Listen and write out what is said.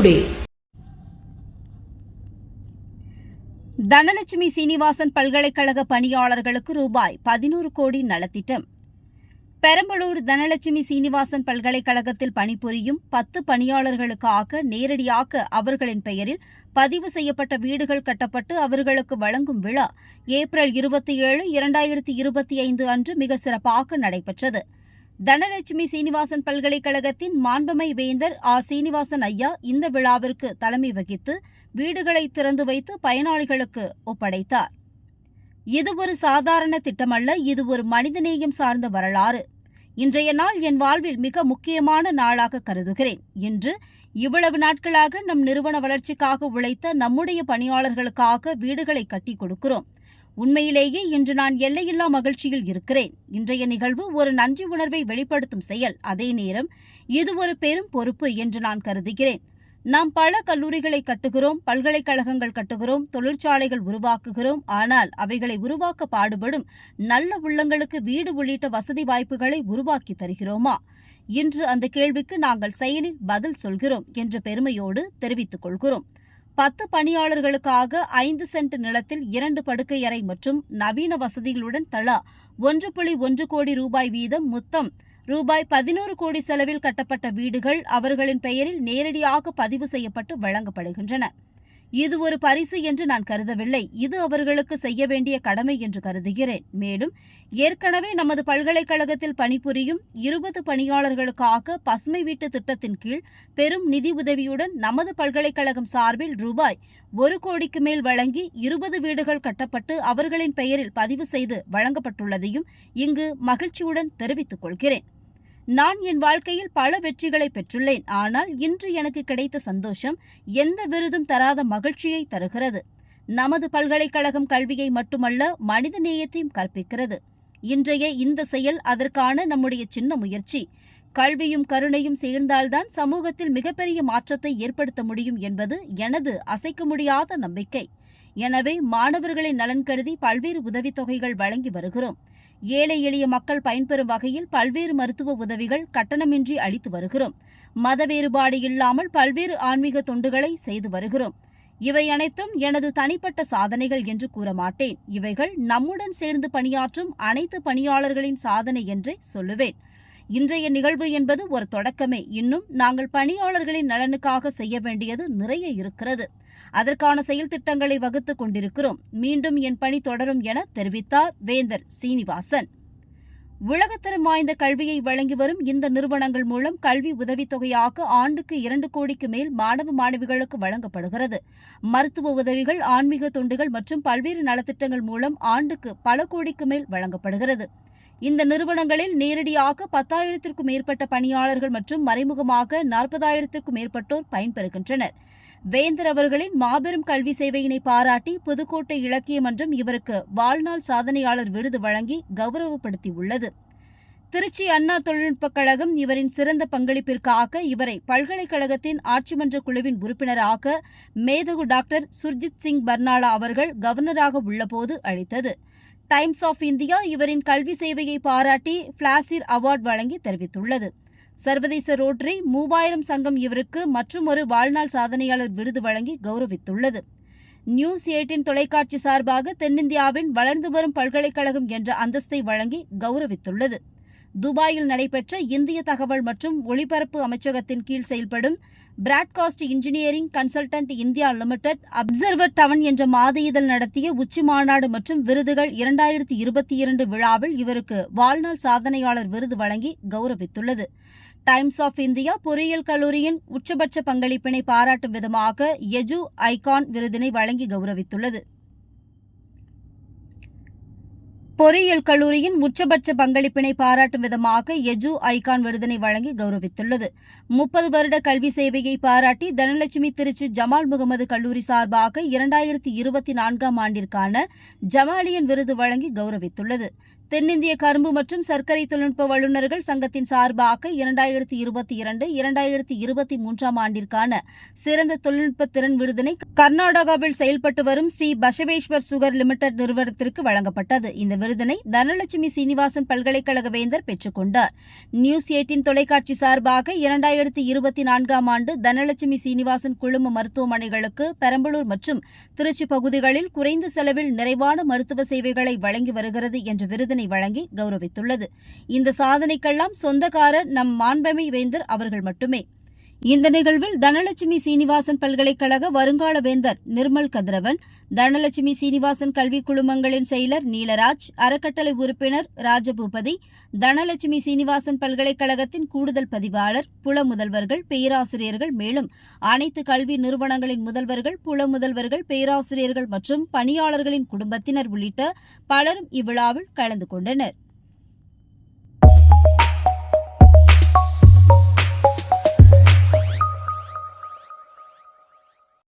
Today Dhanalakshmi Srinivasan பல்கலைக்கழக பணியாளர்களுக்கு ரூபாய் பதினோரு கோடி நலத்திட்டம். பெரம்பலூர் தனலட்சுமி சீனிவாசன் பல்கலைக்கழகத்தில் பணிபுரியும் பத்து பணியாளர்களுக்காக நேரடியாக அவர்களின் பெயரில் பதிவு செய்யப்பட்ட வீடுகள் கட்டப்பட்டு அவர்களுக்கு வழங்கும் விழா ஏப்ரல் இருபத்தி ஏழு இரண்டாயிரத்தி இருபத்தி ஐந்து அன்று மிக சிறப்பாக நடைபெற்றது. தனலட்சுமி சீனிவாசன் பல்கலைக்கழகத்தின் மாண்புமை வேந்தர் ஆ. சீனிவாசன் ஐயா இந்த விழாவிற்கு தலைமை வகித்து வீடுகளை திறந்து வைத்து பயனாளிகளுக்கு ஒப்படைத்தார். இது ஒரு சாதாரண திட்டமல்ல இது ஒரு மனிதநேயம் சார்ந்த வரலாறு. இன்றைய நாள் என் வாழ்வில் மிக முக்கியமான நாளாக கருதுகிறேன் இன்று இவ்வளவு நாட்களாக நம் நிறுவன வளர்ச்சிக்காக உழைத்த நம்முடைய பணியாளர்களுக்காக வீடுகளை கட்டி கொடுக்கிறோம். உண்மையிலேயே இன்று நான் எல்லையில்லா மகிழ்ச்சியில் இருக்கிறேன். இன்றைய நிகழ்வு ஒரு நன்றி உணர்வை வெளிப்படுத்தும் செயல். அதே நேரம் இது ஒரு பெரும் பொறுப்பு என்று நான் கருதுகிறேன். நாம் பல கல்லூரிகளை கட்டுகிறோம் பல்கலைக்கழகங்கள் கட்டுகிறோம் தொழிற்சாலைகள் உருவாக்குகிறோம். ஆனால் அவைகளை உருவாக்க பாடுபடும் நல்ல உள்ளங்களுக்கு வீடு உள்ளிட்ட வசதி வாய்ப்புகளை உருவாக்கி தருகிறோமா? இன்று அந்த கேள்விக்கு நாங்கள் செயலில் பதில் சொல்கிறோம் என்ற பெருமையோடு தெரிவித்துக் கொள்கிறோம். பத்து பணியாளர்களுக்காக ஐந்து சென்ட் நிலத்தில் இரண்டு படுக்கை அறை மற்றும் நவீன வசதிகளுடன் தலா ஒன்று புள்ளி ஒன்று கோடி ரூபாய் வீதம் மொத்தம் ரூபாய் பதினோரு கோடி செலவில் கட்டப்பட்ட வீடுகள் அவர்களின் பெயரில் நேரடியாக பதிவு செய்யப்பட்டு வழங்கப்படுகின்றன. இது ஒரு பரிசு என்று நான் கருதவில்லை. இது அவர்களுக்கு செய்ய வேண்டிய கடமை என்று கருதுகிறேன். மேலும் ஏற்கனவே நமது பல்கலைக்கழகத்தில் பணிபுரியும் இருபது பணியாளர்களுக்காக பசுமை வீட்டு திட்டத்தின் கீழ் பெரும் நிதி உதவியுடன் நமது பல்கலைக்கழகம் சார்பில் ரூபாய் ஒரு கோடிக்கு மேல் வழங்கி இருபது வீடுகள் கட்டப்பட்டு அவர்களின் பெயரில் பதிவு செய்து வழங்கப்பட்டுள்ளதையும் இங்கு மகிழ்ச்சியுடன் தெரிவித்துக் கொள்கிறேன். நான் என் வாழ்க்கையில் பல வெற்றிகளை பெற்றுள்ளேன். ஆனால் இன்று எனக்கு கிடைத்த சந்தோஷம் எந்த விருதும் தராத மகிழ்ச்சியை தருகிறது. நமது பல்கலைக்கழகம் கல்வியை மட்டுமல்ல மனித நேயத்தையும் கற்பிக்கிறது. இன்றைய இந்த செயல் அதற்கான நம்முடைய சின்ன முயற்சி. கல்வியும் கருணையும் சேர்ந்தால்தான் சமூகத்தில் மிகப்பெரிய மாற்றத்தை ஏற்படுத்த முடியும் என்பது எனது அசைக்க முடியாத நம்பிக்கை. எனவே மாணவர்களின் நலன் கருதி பல்வேறு உதவித்தொகைகள் வழங்கி வருகிறோம். ஏழை எளிய மக்கள் பயன்பெறும் வகையில் பல்வேறு மருத்துவ உதவிகள் கட்டணமின்றி அளித்து வருகிறோம். மத வேறுபாடு இல்லாமல் பல்வேறு ஆன்மீக தொண்டுகளை செய்து வருகிறோம். இவை அனைத்தும் எனது தனிப்பட்ட சாதனைகள் என்று கூற மாட்டேன். இவைகள் நம்முடன் சேர்ந்து பணியாற்றும் அனைத்து பணியாளர்களின் சாதனை என்றே சொல்லுவேன். இன்றைய நிகழ்வு என்பது ஒரு தொடக்கமே. இன்னும் நாங்கள் பணியாளர்களின் நலனுக்காக செய்ய வேண்டியது நிறைய இருக்கிறது. அதற்கான செயல் திட்டங்களை வகுத்துக் கொண்டிருக்கிறோம். மீண்டும் என் பணி தொடரும் என தெரிவித்தார் வேந்தர் சீனிவாசன். உலகத்தரம் வாய்ந்த கல்வியை வழங்கி வரும் இந்த நிறுவனங்கள் மூலம் கல்வி உதவித்தொகையாக ஆண்டுக்கு இரண்டு கோடிக்கு மேல் மாணவ மாணவிகளுக்கு வழங்கப்படுகிறது. மருத்துவ உதவிகள் ஆன்மீக தொண்டுகள் மற்றும் பல்வேறு நலத்திட்டங்கள் மூலம் ஆண்டுக்கு பல கோடிக்கு மேல் வழங்கப்படுகிறது. இந்த நிறுவனங்களில் நேரடியாக பத்தாயிரத்திற்கும் மேற்பட்ட பணியாளர்கள் மற்றும் மறைமுகமாக நாற்பதாயிரத்திற்கும் மேற்பட்டோர் பயன்பெறுகின்றனர். வேந்தர் அவர்களின் மாபெரும் கல்வி சேவையினை பாராட்டி புதுக்கோட்டை இலக்கிய மன்றம் இவருக்கு வாழ்நாள் சாதனையாளர் விருது வழங்கி கௌரவப்படுத்தியுள்ளது. திருச்சி அண்ணா தொழில்நுட்பக் கழகம் இவரின் சிறந்த பங்களிப்பிற்காக இவரை பல்கலைக்கழகத்தின் ஆட்சிமன்ற குழுவின் உறுப்பினராக மேதகு டாக்டர் சுர்ஜித் சிங் பர்னாலா அவர்கள் கவர்னராக உள்ளபோது அளித்தது டைம்ஸ் ஆஃப் இந்தியா இவரின் கல்வி சேவையை பாராட்டி பிளாசிர் அவார்டு வழங்கி தெரிவித்துள்ளது. சர்வதேச ரோட்டரி மூவாயிரம் சங்கம் இவருக்கு மற்றும் ஒரு வாழ்நாள் சாதனையாளர் விருது வழங்கி கௌரவித்துள்ளது. நியூஸ் எயிட்டின் தொலைக்காட்சி சார்பாக தென்னிந்தியாவின் வளர்ந்து வரும் பல்கலைக்கழகம் என்ற அந்தஸ்தை வழங்கி கௌரவித்துள்ளது. துபாயில் நடைபெற்ற இந்திய தகவல் மற்றும் ஒளிபரப்பு அமைச்சகத்தின் கீழ் செயல்படும் broadcast engineering consultant India limited observer town என்ற மாத இதழ் நடத்திய உச்சி மாநாடு மற்றும் விருதுகள் இரண்டாயிரத்தி இருபத்தி இரண்டு விழாவில் இவருக்கு வாழ்நாள் சாதனையாளர் விருது வழங்கி கௌரவித்துள்ளது. டைம்ஸ் ஆஃப் இந்தியா பொறியியல் கல்லூரியின் உச்சபட்ச பங்களிப்பினை பாராட்டும் விதமாக எஜு ஐகான் விருதினை வழங்கி கௌரவித்துள்ளது. பொறியியல் கல்லூரியின் உச்சபட்ச பங்களிப்பினை பாராட்டும் விதமாக எஜு ஐகான் விருதினை வழங்கி கௌரவித்துள்ளது. முப்பது வருட கல்வி சேவையை பாராட்டி தனலட்சுமி திருச்சி ஜமால் முகமது கல்லூரி சார்பாக இரண்டாயிரத்தி இருபத்தி நான்காம் ஆண்டிற்கான ஜமாலியன் விருது வழங்கி கௌரவித்துள்ளது. தென்னிந்திய கரும்பு மற்றும் சர்க்கரை தொழில்நுட்ப வல்லுநர்கள் சங்கத்தின் சார்பாக இரண்டாயிரத்தி இருபத்தி இரண்டு இரண்டாயிரத்தி இருபத்தி மூன்றாம் ஆண்டிற்கான சிறந்த தொழில்நுட்ப திறன் விருதினை கர்நாடகாவில் செயல்பட்டு வரும் ஸ்ரீ பசவேஸ்வர் சுகர் லிமிடெட் நிறுவனத்திற்கு வழங்கப்பட்டது. இந்த விருதினை தனலட்சுமி சீனிவாசன் பல்கலைக்கழக வேந்தர் பெற்றுக்கொண்டார் நியூஸ் எயிட்டின் தொலைக்காட்சி சார்பாக இரண்டாயிரத்தி இருபத்தி நான்காம் ஆண்டு தனலட்சுமி சீனிவாசன் குழும மருத்துவமனைகளுக்கு பெரம்பலூர் மற்றும் திருச்சி பகுதிகளில் குறைந்த செலவில் நிறைவான மருத்துவ சேவைகளை வழங்கி வருகிறது என்ற விருதினை வழங்கி கௌரவித்துள்ளது. இந்த சாதனைக்கெல்லாம் சொந்தக்காரர் நம் மாண்பமை வேந்தர் அவர்கள் மட்டுமே. இந்த நிகழ்வில் தனலட்சுமி சீனிவாசன் பல்கலைக்கழக வருங்கால வேந்தர் நிர்மல் கதிரவன் தனலட்சுமி சீனிவாசன் கல்வி குழுமங்களின் செயலர் நீலராஜ் அறக்கட்டளை உறுப்பினர் ராஜபூபதி தனலட்சுமி சீனிவாசன் பல்கலைக்கழகத்தின் கூடுதல் பதிவாளர் புல முதல்வர்கள் பேராசிரியர்கள் மேலும் அனைத்து கல்வி நிறுவனங்களின் முதல்வர்கள் புல முதல்வர்கள் பேராசிரியர்கள் மற்றும் பணியாளர்களின் குடும்பத்தினர் உள்ளிட்ட பலரும் இவ்விழாவில் கலந்து கொண்டனர்.